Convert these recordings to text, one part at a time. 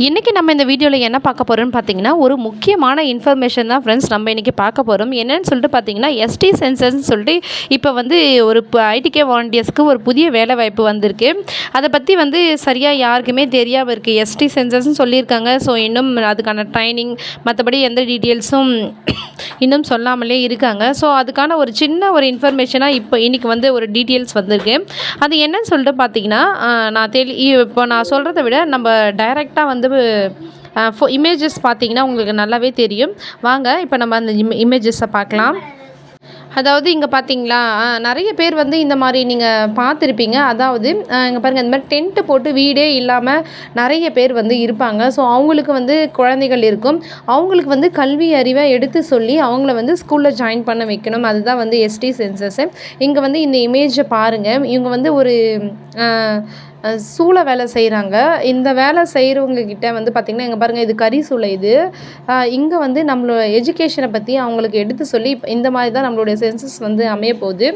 இன்றைக்கி நம்ம இந்த வீடியோவில் என்ன பார்க்க போகிறோம்னு பார்த்தீங்கன்னா ஒரு முக்கியமான இன்ஃபர்மேஷன் தான் ஃப்ரெண்ட்ஸ் நம்ம இன்றைக்கி பார்க்க போகிறோம் என்னன்னு சொல்லிட்டு பார்த்தீங்கன்னா எஸ்டி சென்சர்ஸ்னு சொல்லிட்டு இப்போ வந்து ஒரு ஐடிகே வாலண்டியர்ஸ்க்கு ஒரு புதிய வேலை வாய்ப்பு வந்திருக்கு. அதை பற்றி வந்து சரியாக யாருக்குமே தெரியாமல் இருக்குது எஸ்டி சென்சர்ஸ்னு சொல்லியிருக்காங்க. ஸோ இன்னும் அதுக்கான ட்ரைனிங் மற்றபடி எந்த டீட்டெயில்ஸும் இன்னும் சொல்லாமலே இருக்காங்க. ஸோ அதுக்கான ஒரு சின்ன ஒரு இன்ஃபர்மேஷனாக இப்போ இன்றைக்கி வந்து ஒரு டீட்டெயில்ஸ் வந்திருக்கு. அது என்னன்னு சொல்லிட்டு பார்த்தீங்கன்னா நான் தெளி இப்போ நான் சொல்கிறத விட நம்ம டைரெக்டாக வந்து வந்து ஃபோ இமேஜஸ் பார்த்தீங்கன்னா உங்களுக்கு நல்லாவே தெரியும். வாங்க இப்போ நம்ம அந்த இம் இமேஜஸை பார்க்கலாம். அதாவது இங்கே பார்த்தீங்களா நிறைய பேர் வந்து இந்த மாதிரி நீங்கள் பார்த்துருப்பீங்க. அதாவது இங்கே பாருங்கள் இந்த மாதிரி டென்ட்டு போட்டு வீடே இல்லாமல் நிறைய பேர் வந்து இருப்பாங்க. ஸோ அவங்களுக்கு வந்து குழந்தைகள் இருக்கும். அவங்களுக்கு வந்து கல்வி அறிவை எடுத்து சொல்லி அவங்கள வந்து ஸ்கூலில் ஜாயின் பண்ண வைக்கணும். அதுதான் வந்து எஸ்டி சென்சஸ்ஸு இங்கே வந்து இந்த இமேஜை பாருங்கள் இவங்க வந்து ஒரு சூளை வேலை செய்கிறாங்க இந்த வேலை செய்கிறவங்க கிட்ட வந்து பார்த்திங்கன்னா இங்கே பாருங்கள் இது கறி சூளை இது. இங்கே வந்து நம்மளோட எஜுகேஷனை பற்றி அவங்களுக்கு எடுத்து சொல்லி இந்த மாதிரி தான் நம்மளுடைய சென்சஸ் வந்து அமைய போகுது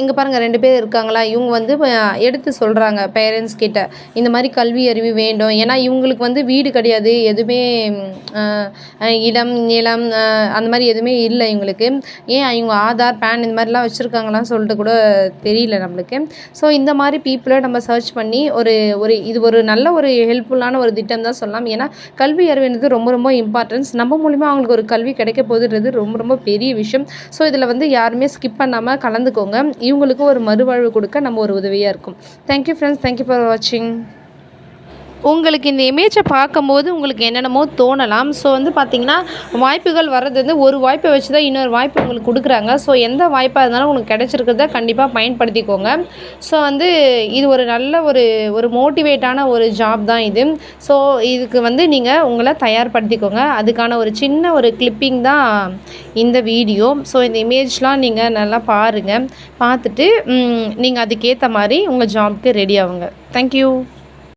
இங்கே பாருங்கள் ரெண்டு பேர் இருக்காங்களா? இவங்க வந்து எடுத்து சொல்கிறாங்க பேரண்ட்ஸ் கிட்ட. இந்த மாதிரி கல்வி அறிவு வேண்டும். ஏன்னா இவங்களுக்கு வந்து வீடு கிடையாது. எதுவுமே இடம் நிலம் அந்த மாதிரி எதுவுமே இல்லை இவங்களுக்கு. ஏன் இவங்க ஆதார் பேன் இந்த மாதிரிலாம் வச்சுருக்காங்களான்னு சொல்லிட்டு கூட தெரியல நம்மளுக்கு. ஸோ இந்த மாதிரி பீப்புளை நம்ம சர்ச் பண்ணி ஒரு ஒரு இது ஒரு நல்ல ஒரு ஹெல்ப்ஃபுல்லான ஒரு திட்டம் தான் சொல்லலாம். ஏன்னா கல்வி அறிவுன்றது ரொம்ப ரொம்ப இம்பார்ட்டன்ஸ் நம்ம மூலிமா அவங்களுக்கு ஒரு கல்வி கிடைக்க போகுதுன்றது ரொம்ப ரொம்ப பெரிய விஷயம். ஸோ இதில் வந்து யாருமே ஸ்கிப் பண்ணாமல் கலந்துக்கோங்க இவங்களுக்கு ஒரு மறுவாழ்வு கொடுக்க நம்ம ஒரு உதவியாக இருக்கும். தேங்க்யூ ஃப்ரெண்ட்ஸ் தேங்க்யூ ஃபார் வாட்சிங் உங்களுக்கு இந்த இமேஜை பார்க்கும்போது உங்களுக்கு என்னென்னமோ தோணலாம். ஸோ வந்து பார்த்திங்கன்னா வாய்ப்புகள் வர்றது வந்து ஒரு வாய்ப்பை வச்சு தான் இன்னொரு வாய்ப்பு உங்களுக்கு கொடுக்குறாங்க. ஸோ எந்த வாய்ப்பாக இருந்தாலும் உங்களுக்கு கிடச்சிருக்கிறத கண்டிப்பாக பயன்படுத்திக்கோங்க. ஸோ வந்து இது ஒரு நல்ல ஒரு ஒரு மோட்டிவேட்டான ஒரு ஜாப் தான் இது. ஸோ இதுக்கு வந்து நீங்கள் உங்களை தயார்படுத்திக்கோங்க. அதுக்கான ஒரு சின்ன ஒரு கிளிப்பிங் தான் இந்த வீடியோ ஸோ இந்த இமேஜ்லாம் நீங்கள் நல்லா பாருங்கள் பார்த்துட்டு நீங்கள் அதுக்கேற்ற மாதிரி உங்கள் ஜாப்க்கு ரெடி ஆகுங்க. தேங்க்யூ